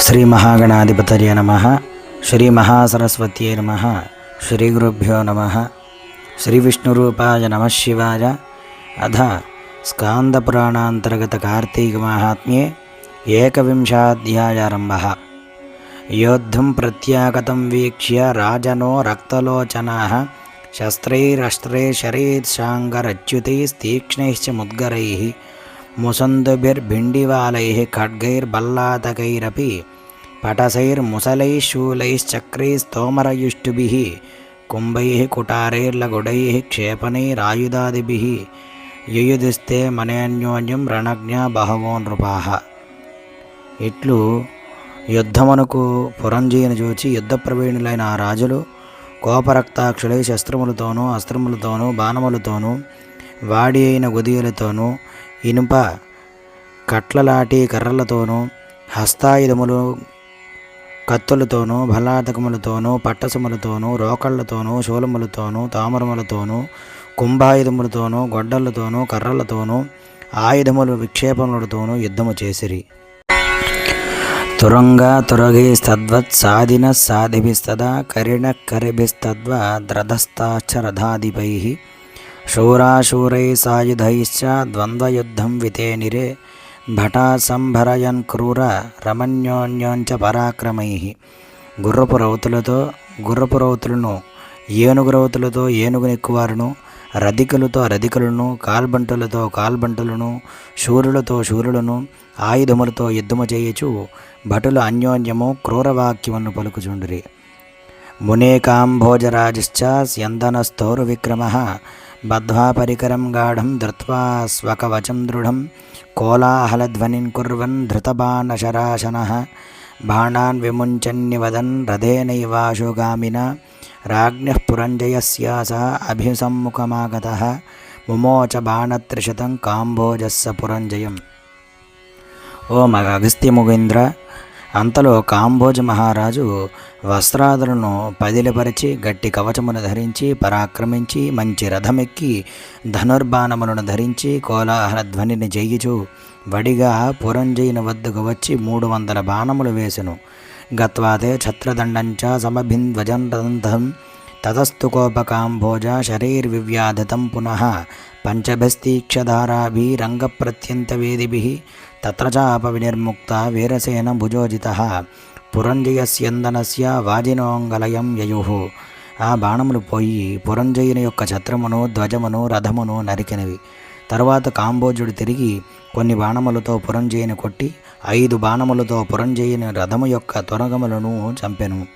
శ్రీ మహాగణాధిపతయ నమ. శ్రీ మహాసరస్వత్యే నమ. శ్రీ గురుభ్యో నమ. శ్రీ విష్ణురూపాయ నమ శివాయ. అధ స్కాందపురాణాంతర్గత కార్తీక మహాత్మ్యే ఏకవింశాధ్యాయారంభ. యోద్ధం ప్రత్యాగతం వీక్ష్య రాజనో రక్తలోచనా. శస్త్రైరస్త్రే శరీర్షాంగరచ్యుతైస్తీక్ష్ణైశ్చ ముద్గరై. ముసందుభిర్భిండివాలై ఖడ్గైర్బల్లాతకైరపి పటసైర్ముసలైः శూలైశ్చక్రైస్తోమరయుష్టుभिः కుంభైः కుటారైర్లగుడైः క్షేపణైరాయుధాదిभिः యుయుధిస్తే మనోన్యోన్యం రణజ్ఞ బహవో నృపాः ఇట్లు యుద్ధమునకు పురంజీని చూచి యుద్ధ ప్రవీణులైన ఆ రాజులు కోపరక్తాక్షులై శస్త్రములతోనూ అస్త్రములతోనూ బాణములతోనూ వాడి అయిన గుదియలతోనూ ఇనుప కట్లలాటి కర్రలతోనూ హస్తాయుధములు కత్తులతోనూ బలాతకములతోనూ పట్టసములతోనూ రోకళ్ళతోనూ శూలములతోనూ తామరములతోనూ కుంభాయుధములతోనూ గొడ్డలతోనూ కర్రలతోనూ ఆయుధములు విక్షేపములతోనూ యుద్ధము చేసిరి. తురంగ తురగేస్తద్వత్ సాధిన సాధిభిస్తదా కరిణ కరిభిస్తద్వ ద్రధస్తాక్షరథాధిపై శూరాశూరై సాయుధైశ్చ ద్వంద్వయుద్ధం వితేనిరే నిరే భటాసంభరయన్ క్రూర రమణ్యోన్యోంచ పరాక్రమై. గుర్రపు రౌతులతో గుర్రపు రౌతులను ఏనుగు రౌతులతో ఏనుగునెక్కువారును రధికులతో రధికులను కాల్బంటులతో కాల్బంటులను శూరులతో శూరులను ఆయుధములతో యుద్ధము చేయుచు భటుల అన్యోన్యము క్రూరవాక్యమును పలుకుచుండిరి. మునేకాంభోజరాజశ్చ స్యందనస్థౌరు విక్రమ బద్ధ్వా పరికరం గాఢం ధృత్వా స్వకవచం దృఢం కోలాహలధ్వనిన్ కుర్వన్ ధృతబాణశరాశన బాణాన్ విముంచన్నివదన్ రథేనైవాశుగామిన రాజ్ఞ పురంజయస్యాస అభిసమ్ముఖమాగత ముమోచ బాణత్రిశతం కాంభోజస్స పురంజయం. ఓ మగ అగస్త్యముగేంద్ర అంతలో కాంభోజ మహారాజు వస్త్రాదులను పదిలిపరిచి గట్టి కవచమును ధరించి పరాక్రమించి మంచి రథమెక్కి ధనుర్బాణములను ధరించి కోలాహల ధ్వనిని జయించు వడిగా పురంజయుని వద్దకు వచ్చి మూడు వందల బాణములు వేసెను. గత్వాతే ఛత్రదండంచ సమభింధ్వజంతం తతస్తు కోపకాంభోజ శరైర్వివ్యాధతం పునః పంచభస్తీక్షధారాభిరంగప్రత్యంతవేదిభిः తత్ర చాపవినిర్ముక్త వీరసేన భుజోజిత పురంజయస్యందనస్య వాజినోంగలయం యయు. ఆ బాణములు పోయి పురంజయుని యొక్క ఛత్రమును ధ్వజమును రథమును నరికినవి. తరువాత కాంబోజుడు తిరిగి కొన్ని బాణములతో పురంజయుని కొట్టి ఐదు బాణములతో పురంజయుని రథము యొక్క తురగములను చంపెను.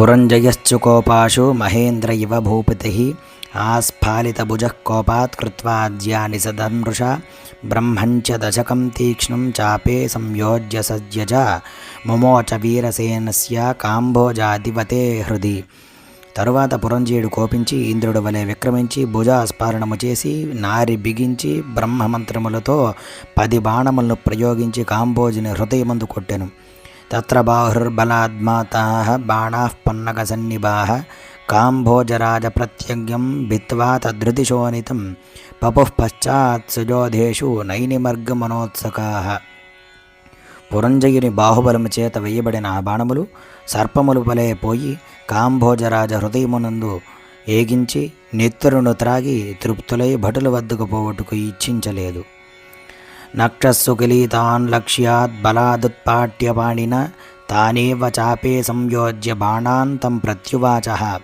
పురంజయశ్చుకోపాశు మహేంద్ర ఇవ భూపతి ఆస్ఫాలితభుజ కోపాత్ కృత్వాద్యాని సదమృష బ్రహ్మంచ దశకం తీక్ష్ణం చాపే సంయోజ్య సజ్జజ ముమోచ వీరసేనస్య కాంభోజాధిపతే హృది తరువాత పురంజీయుడు కోపించి ఇంద్రుడు వలె విక్రమించి భుజాస్ఫారణము చేసి నారి బిగించి బ్రహ్మమంత్రములతో పది బాణములను ప్రయోగించి కాంబోజుని హృదయమందు కొట్టెను. తత్ర బాహుర్బలాద్మాతా బాణా పన్నగ సన్నిభా కాంభోజరాజ ప్రత్యజ్ఞం భిత్వా తద్ధృతిశోనితం పపు పశ్చాత్ సుజోధేషు నైనిమర్గమనోత్సకా పురంజయుని బాహుబలము చేత వేయబడిన ఆ బాణములు సర్పములు వలె పోయి కాంభోజరాజ హృదయమునందు ఏగించి నెత్తురును త్రాగి తృప్తులై భటుల వద్దకు పోవటకు ఇచ్చించలేదు నక్షస్సు కిలీతాన్ లక్ష్యాత్ బలాదుత్పాట్యపాణిన తానేవ చాపే సంయోజ్య బాణాంతం ప్రత్యువాచ.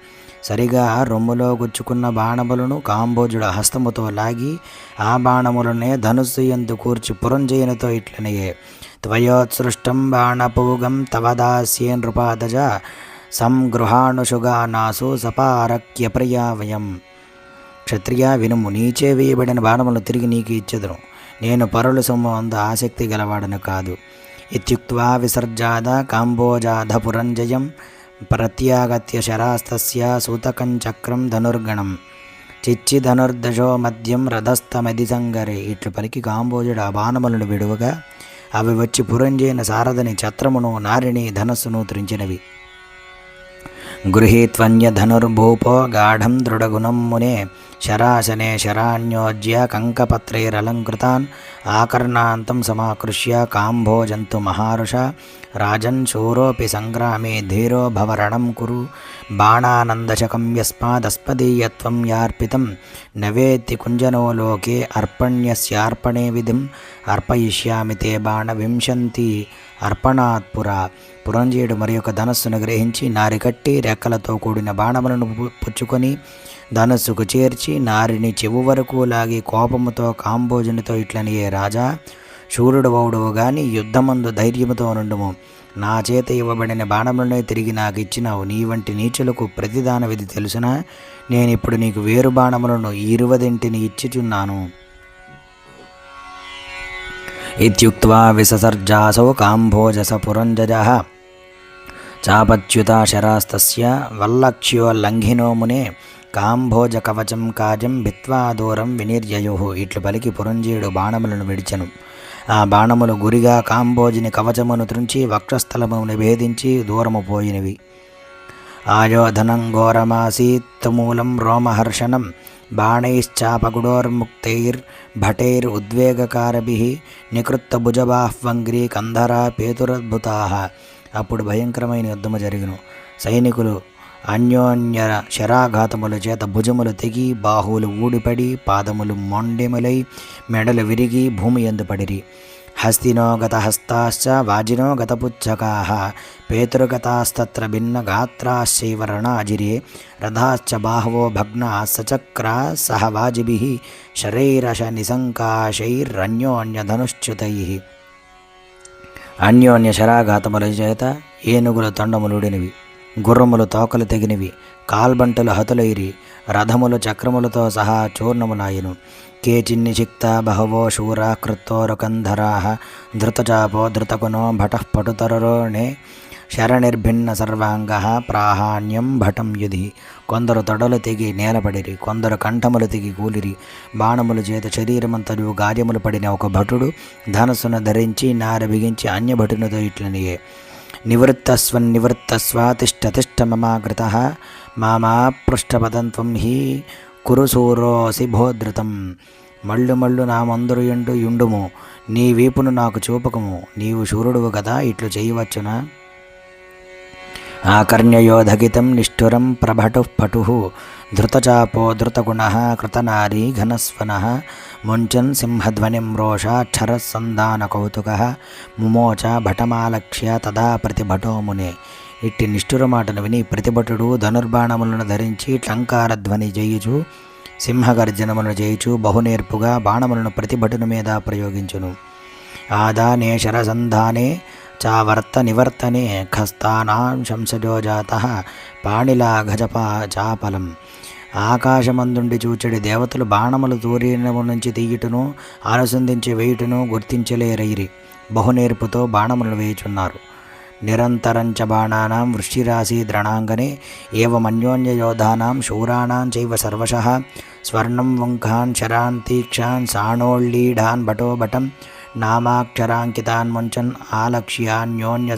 సరిగా రొమ్ములో గుచ్చుకున్న బాణములను కాంబోజుడు హస్తముతో లాగి ఆ బాణములనే ధనుస్సు ఎందు కూర్చి పురంజయునితో ఇట్లనయే. త్వయోత్సృష్టం బాణపూగం తవ దాస్యే నృపాదజ సంగృహాణుషుగానాసు సపారక్య ప్రియావయం క్షత్రియ వినుము నీచే వేయబడిన బాణములు తిరిగి నీకు ఇచ్చెదను. నేను పరుల సొమ్ము అందు ఆసక్తి గలవాడను కాదు. ఇత్యుక్వా విసర్జాద కాంబోజాధ పురంజయం ప్రత్యాగత్య శరాస్తస్య సూతకం చక్రం ధనుర్గణం చిచ్చి ధనుర్దశో మద్యం రథస్థమది సంగరే ఇట్లు పలికి కాంబోజుడు ఆ బాణములను విడువగా అవి వచ్చి పురంజైన సారథని ఛత్రమును నారిణి ధనస్సును త్రించినవి గృహీత్వన్యధనుర్భూపో గాఢం దృఢగుణం మునే శరాశనే శరాణ్యోజ్య కంకపత్రైరలంకృతాన్ ఆకర్ణాంతం సమాకృష్య కాంభోజంతు మహారుష రాజన్ శూరోపి సంగ్రామే ధీరో భవరణం కురు బాణానందశకం యస్మాదస్పదీయత్వం యార్పితం నవేత్తి కుంజనో లోకే అర్పణ్యస్యార్పణే విధిం అర్పయిష్యామి తే బాణ వింశంతి అర్పణాత్పుర పురంజీయుడు మరి యొక్క ధనస్సును గ్రహించి నారికట్టి రెక్కలతో కూడిన బాణములను పుచ్చుకొని ధనస్సుకు చేర్చి నారిని చెవు వరకు లాగి కోపముతో కాంబోజునితో ఇట్లనియే రాజా శూరుడు వౌడవు గాని యుద్ధమందు ధైర్యముతో నుండుము. నా చేత ఇవ్వబడిన బాణములనే తిరిగి నాకు ఇచ్చినావు. నీ వంటి నీచులకు ప్రతిదాన విధి తెలుసునా? నేనిప్పుడు నీకు వేరు బాణములను ఇరువదింటిని ఇచ్చిచున్నాను. ఇత్యుక్త్వా విససర్జాసౌ కాంభోజస చాపచ్యుత చాపచ్యుతాశరాస్తస్య వల్లక్ష్యో లంఘినోమునే కాంభోజకవచం కాంభోజ కవచం కాజం భిత్వా దూరం వినిర్యయు. ఇట్లు పలికి పురంజీయుడు బాణములను విడిచెను. ఆ బాణములు గురిగా కాంభోజిని కవచమును త్రుంచి వక్షస్థలమును భేదించి దూరము పోయినవి. ఆయోధనం ఘోరమాసీత్తమూలం రోమహర్షణం బాణైశ్చాపగుడోర్ముక్తైర్ భటైర్ ఉద్వేగకారభి నికృత్త భుజబాహ్వంగ్రీ కంధరా పేతురద్భుతా. అప్పుడు భయంకరమైన యుద్ధము జరిగిను. సైనికులు అన్యోన్య శరాఘాతముల చేత భుజములు తెగి బాహువులు ఊడిపడి పాదములు మొండెములై మెడలు విరిగి భూమి ఎందుపడిరి హస్తినో గత హస్తాశ్చ వాజినో గతపుచ్చకా పేతృగతాస్తత్ర భిన్న గాత్రాశ్చైవ రణాజిరే రథాశ్చ బాహవో భగ్నా సచక్ర సహ వాజిభిః శరైరశ నిసంకాశైరన్యోన్యధనుశ్చ్యుతై అన్యోన్య శరాఘాతముల చేత ఏనుగుల తొండములుడినవి. గుర్రములు తోకలు తెగినవి కాల్బంటలు హతులైరి రథములు చక్రములతో సహా చూర్ణములాయను కేచిన్ని చిక్త బహవో శూరా కృత్తోరకంధరా ధృతచాపో ధృతకునో భటః పటుతరరోణే శరణిర్భిన్న సర్వాంగ ప్రాహాణ్యం భటం యుధి. కొందరు తొడలు తెగి నేలపడిరి కొందరు కంఠములు తెగి కూలిరి. బాణముల చేత శరీరమంతయు గార్యములు పడిన ఒక భటుడు ధనస్సును ధరించి నార బిగించి అన్యభటునితో ఇట్లనియే. నివృత్తస్వన్నివృత్తస్వాతిష్టతిష్ట తిష్ట తిష్ట మమాకృత మామా పృష్ఠపదంత్వం హి కురుసూరోసి భోధృతం మళ్ళు మళ్ళు నా మందురు ఎండు యుండుము నీ వీపును నాకు చూపకము నీవు శూరుడువు కదా ఇట్లు చేయవచ్చునా? ఆకర్ణ్యయోధగితం నిష్ఠురం ప్రభటు పటు ధృతచాపో ధృతగుణ కృతనారీ ఘనస్వన ముంచన్ సింహధ్వనిం రోషాక్షరసంధాన కౌతుక ముమోచ భటమాలక్ష్య తదా ప్రతిభటో మునే ఇట్టి నిష్ఠుర మాటను విని ప్రతిభటుడు ధనుర్బాణములను ధరించి ట్లంకార ధ్వని చేయుచు సింహగర్జనములను చేయుచు బహునేర్పుగా బాణములను ప్రతిభటుని మీద ప్రయోగించును ఆదానే శరసంధానే చావర్త నివర్తనే ఖస్తానాం శంసజో జాత పాణిలాఘజపా చాపలం ఆకాశమందుండి చూచడి దేవతలు బాణములు తూరీనము నుంచి తీయుటను అనుసంధించి వేయుటను గుర్తించలేరైరి. బహునేర్పుతో బాణములు వేయుచున్నారు. నిరంతరంచ బాణానాం వృష్టిరాశి ద్రణాంగనే ఏవమన్యోన్య యోధానాం శూరాణాం చైవ సర్వశః స్వర్ణం వంకాన్ శరాన్ తీక్షాన్ సాణోళ్ళీఢాన్ భటో భటం నామాక్షరాంకితాన్ ముంచన్ ఆలక్ష్యాన్యోన్య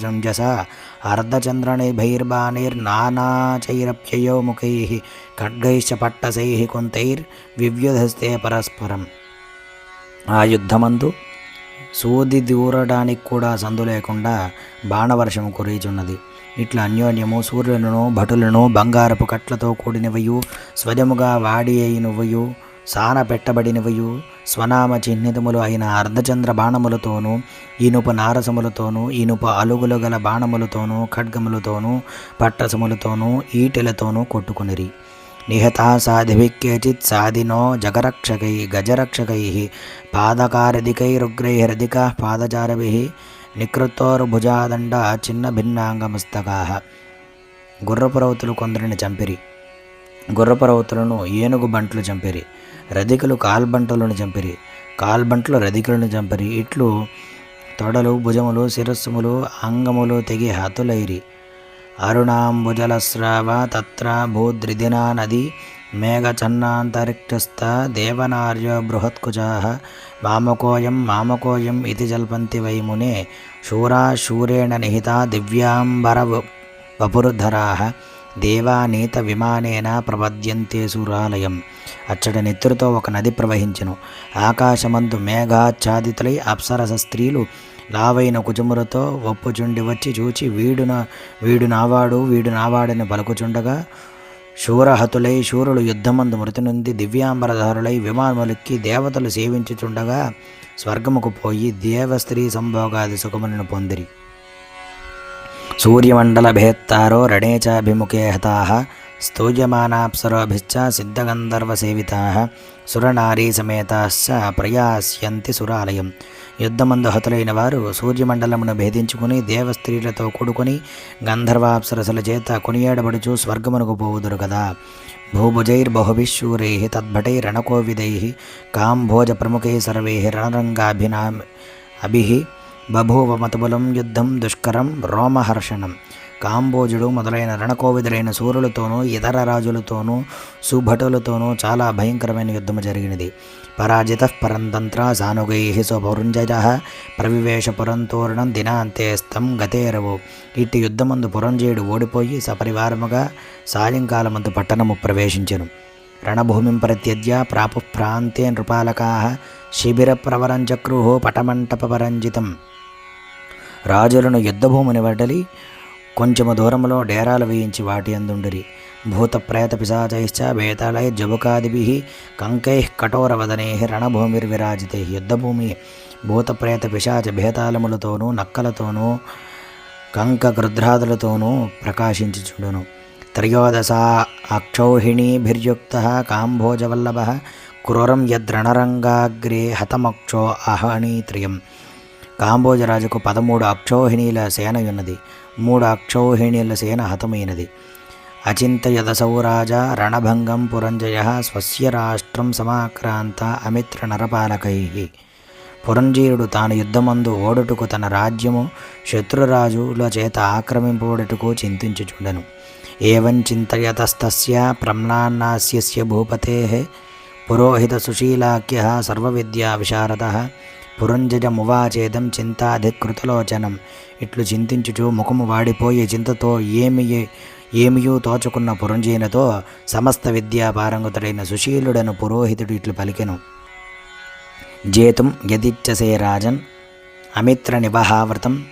అర్ధచంద్రనిభైర్బాణైర్నానాచైరప్యయో ముఖై ఖడ్గైశ్చ పట్టసై కుంతైర్ వివ్యుధస్తే పరస్పరం. ఆ యుద్ధమందు సూది దూరడానికి కూడా సందు లేకుండా బాణవర్షం కురీచున్నది. ఇట్లా అన్యోన్యము సూర్యులను భటులను బంగారపు కట్లతో కూడినవయు స్వజముగా వాడి అయినవయు సాన పెట్టబడినవయు. స్వనామ చిహ్నితములు అయిన అర్ధచంద్ర బాణములతోనూ ఇనుప నారసములతోనూ ఇనుప అలుగులు గల బాణములతోనూ ఖడ్గములతోనూ పట్టసములతోనూ ఈటెలతోనూ కొట్టుకునిరి. నిహతా సాధివిక్యచిత్ సాధినో జగరక్షకై గజరక్షకై పాదకారధికైరుగ్రైరధికా పాదచారభి నికృతోర్భుజాదండ చిన్న భిన్నాంగమస్తకా గుర్రపురవతులు కొందరిని చంపిరి. గుర్రపర్వతులను ఏనుగు బంట్లు చంపిరి రధికులు కాల్బంటలను చంపిరి కాల్బంట్లు రధికులను చంపిరి. ఇట్లు తొడలు భుజములు శిరస్సుములు అంగములు తెగి హతులైరి. అరుణాంబుజలస్రావ తత్ర భూద్రిదినా నది మేఘచన్నాంతరిక్షస్థ దేవనార్య బృహత్కుజా మామకోయం మామకోయం ఇది జల్పంతి వై శూరా శూరేణ నిహిత దివ్యాంబర వపురుధరా దేవానేత విమానేన ప్రపద్యంతే సూరాలయం. అచ్చడి నెత్తురుతో ఒక నది ప్రవహించెను. ఆకాశమందు మేఘాచ్ఛాదితులై అప్సరస స్త్రీలు లావైన కుచుములతో ఒప్పుచుండి వచ్చి చూచి వీడున వీడు నావాడు వీడు నావాడని పలుకుచుండగా శూరహతులై శూరులు యుద్ధమందు మృతి నుండి దివ్యాంబరధారులై విమానములెక్కి దేవతలు సేవించుచుండగా స్వర్గముకు పోయి దేవస్త్రీ సంభోగాది సుఖములను పొందిరి. సూర్యమండలభేత్తారో రణేచాభిముఖే హతాః స్తూయమానాప్సరోభిశ్చ సిద్ధగంధర్వసేవితాः సురనారీ సమేతాశ్చ ప్రయాస్యంతి సురాలయం. యుద్ధమందు హతులైన వారు సూర్యమండలమును భేదించుకుని దేవస్త్రీలతో కూడుకొని గంధర్వాప్సరసుల చేత కొనియాడబడుచు స్వర్గమునకు పోవుదురు కదా. భూభుజైర్బహుభిశూరై తద్భటైరణకోవిదై కాంభోజ ప్రముఖై సర్వై రణరంగాభినా అభి బభూవ మతబలం యుద్ధం దుష్కరం రోమహర్షణం. కాంబోజుడు మొదలైన రణకోవిదులైన సూర్యులతోనూ ఇతర రాజులతోనూ సుభటులతోనూ చాలా భయంకరమైన యుద్ధము జరిగినది. పరాజిత పరంతంత్ర సానుగై స్వపౌరుంజయ ప్రవివేశ పురంతోరణం దినాంతేస్తం గతేరవు ఇట్టి యుద్ధమందు పురంజయుడు ఓడిపోయి సపరివారముగా సాయంకాలమందు పట్టణము ప్రవేశించెను. రణభూమిం ప్రత్యజ్య ప్రాపు ప్రాంతే నృపాలకా శిబిర ప్రవరం పటమంటపరంజితం రాజులను యుద్ధభూమిని వడలి కొంచెము దూరంలో డేరాలు వేయించి వాటి అందుండిరి. భూత ప్రేత పిశాచైశ్చ వేతాళై జబుకాదిభి కంకై కఠోరవదనై రణభూమిర్విరాజితై యుద్ధభూమి భూత ప్రేత పిశాచ భేతాళములతోనూ నక్కలతోనూ కంక గృధ్రాదులతోనూ ప్రకాశించుచుండును. త్రయోదశ అక్షౌహిణీభిర్యుక్త కాంభోజవల్లభ క్రూరం యద్రణరంగాగ్రే హతమక్షో అహణీత్రయం కాంబోజరాజుకు పదమూడు అక్షౌహిణీల సేనయున్నది. మూడు అక్షౌహిణీల సేన హతమైనది. అచింతయదసౌరాజ రణభంగం పురంజయ స్వస్య రాష్ట్రం సమాక్రాంత అమిత్ర నరపాలకై. పురంజీయుడు తాను యుద్ధమందు ఓడుటకు తన రాజ్యము శత్రురాజుల చేత ఆక్రమింపబడుటకు చింతించుచుండెను. ఏవం చింతయతస్తస్య ప్రమ్లాన్నాస్య భూపతే. పురోహిత సుశీలాఖ్య సర్వవిద్యా విశారద. పురంజజమువాచేదం చింతాధికృతలోచనం ఇట్లు చింతించుచు ముఖము వాడిపోయి చింతతో ఏమి ఏమియూ తోచుకున్న పురంజీనతో సమస్త విద్యా పారంగతుడైన సుశీలుడను పురోహితుడు ఇట్లు పలికెను. జేతుం యదిచ్చసే రాజన్ అమిత్ర నివహావృతం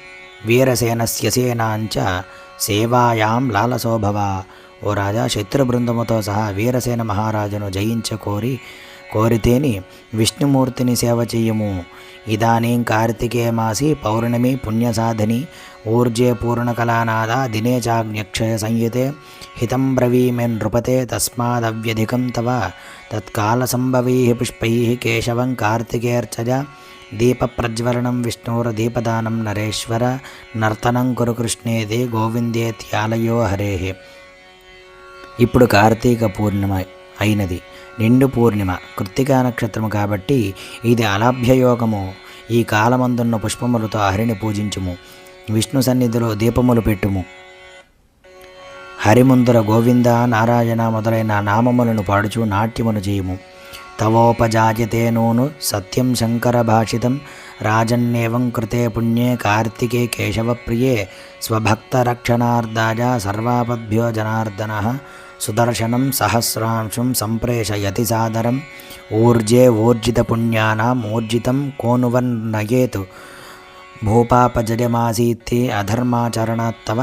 వీరసేనస్య సేనాంచ సేవాయాం లాలసోభవ. ఓ రాజా శత్రు బృందముతో సహా వీరసేన మహారాజును జయించకోరి కోరితేని విష్ణుమూర్తిని సేవ చేయము. ఇదానీం కార్తికే మాసి పౌర్ణమి పుణ్యసాధని ఊర్జే పూర్ణకళానాద దినే చాజ్ఞక్షయ సంయుతే హితం బ్రవీమే నృపతే తస్మాదవ్యధికం తవ తత్కాల సంభవై పుష్పై కేశవం కార్తికేర్చజ దీపప్రజ్వలనం విష్ణోర్దీపదానం నరేశ్వర నర్తనం కురు కృష్ణేది గోవిందేత్యాలయో హరే. ఇప్పుడు కార్తీక పూర్ణిమ అయినది. నిండు పూర్ణిమ కృత్తికా నక్షత్రము కాబట్టి ఇది అలభ్యయోగము ఈ కాలమందున్న పుష్పములతో హరిని పూజించుము. విష్ణు సన్నిధిలో దీపములు పెట్టుము. హరిముందర గోవింద నారాయణ మొదలైన నామములను పాడుచు నాట్యమును చేయుము. తవోపజాయతే నూను సత్యం శంకర భాషితం. రాజన్నేవం కృతే పుణ్యే కార్తికే కేశవప్రియే. స్వభక్తరక్షణార్థాయ సర్వాపద్భ్యో జనార్దన. సుదర్శనం సహస్రాంశం సంప్రేషయతి సాదరం ఊర్జే ఊర్జితపుణ్యానాం ఊర్జితం కోనువన్నయేతు భూపాపజయమాసీత్తే అధర్మాచరణాత్తవ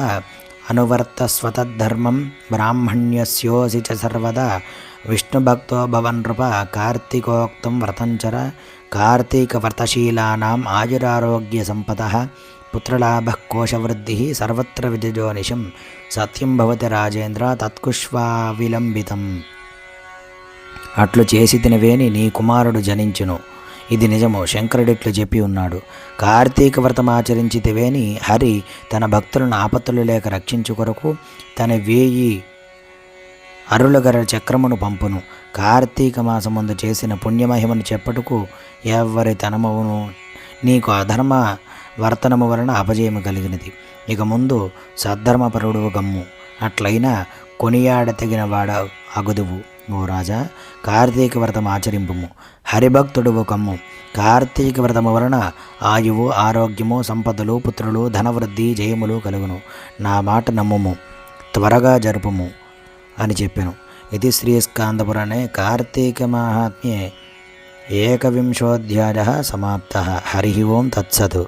అనువర్తస్వతద్ధర్మం బ్రాహ్మణ్యస్యోసి చ సర్వదా విష్ణుభక్తో భవన్ నృప కార్తీకోక్తం వ్రతంచర కార్తీకవ్రతశీలానాం ఆయురారోగ్య సంపద పుత్రలాభ కోశవృద్ధి సర్వత్ర విద్యజోనిషం సత్యం భవతి రాజేంద్ర తత్కుష్వావిలంబితం అట్లు చేసి తినవేని నీ కుమారుడు జనించును. ఇది నిజము శంకరుడిట్లు చెప్పి ఉన్నాడు. కార్తీక వ్రతం ఆచరించితివేని హరి తన భక్తులను ఆపత్తులు లేక రక్షించు కొరకు తన వేయి అరులగర చక్రమును పంపును. కార్తీక మాసముందు చేసిన పుణ్యమహిమను చెప్పుటకు ఎవరి తనమవును నీకు అధర్మ వర్తనము వలన అపజయము కలిగినది. ఇక ముందు సద్ధర్మపరుడు గమ్ము. అట్లయినా కొనియాడతగిన వాడ అగుదువు. ఓ రాజా కార్తీక వ్రతం ఆచరింపుము. హరిభక్తుడు కమ్ము కార్తీక వ్రతము వలన ఆయువు ఆరోగ్యము సంపదలు పుత్రులు ధనవృద్ధి జయములు కలుగును. నా మాట నమ్ముము. త్వరగా జరుపుము అని చెప్పాను. ఇది శ్రీ స్కాందపురాణే కార్తీక మాహాత్మ్యే. ఏకవింశోధ్యాయ సమాప్త. హరి ఓం తత్సత్.